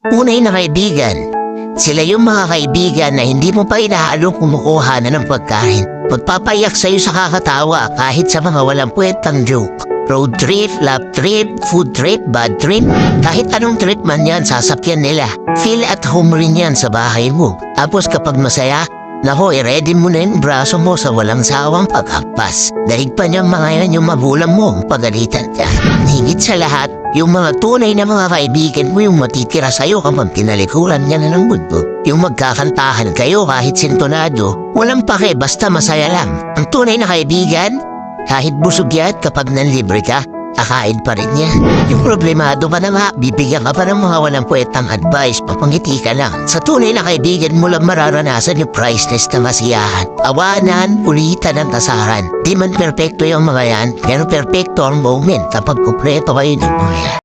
Tunay na kaibigan. Sila yung mga kaibigan na hindi mo pa inaalong kumukuha na ng pagkain. Magpapayak sa'yo sa kakatawa kahit sa mga walang puwetang joke. Road trip, love trip, food trip, bad trip. Kahit anong trip man yan, sasakyan nila. Feel at home rin yan sa bahay mo. Tapos kapag masaya, Nako, i-ready mo na yung braso mo sa walang sawang paghampas. Dahil pa niya mga yan yung magulang mo ang pagalitan ka. Higit sa lahat, yung mga tunay na mga kaibigan mo yung matitira sa'yo kapag tinalikuran niya na ng mundo. Yung magkakantahan kayo kahit sintonado, walang pake basta masaya lang. Ang tunay na kaibigan, kahit busog yan kapag nanlibre ka, kakain pa rin niya. Yung problemado ka na nga, bibigyan ka pa ng mga walang puwetang advice, papangiti ka lang. Sa tunay na kaibigan mo lang mararanasan yung priceless na masiyahan. Awanan, ulitan ang tasaran. Di man perpekto yung mga yan, pero perpekto ang moment kapag kumpleto kayo ng yan.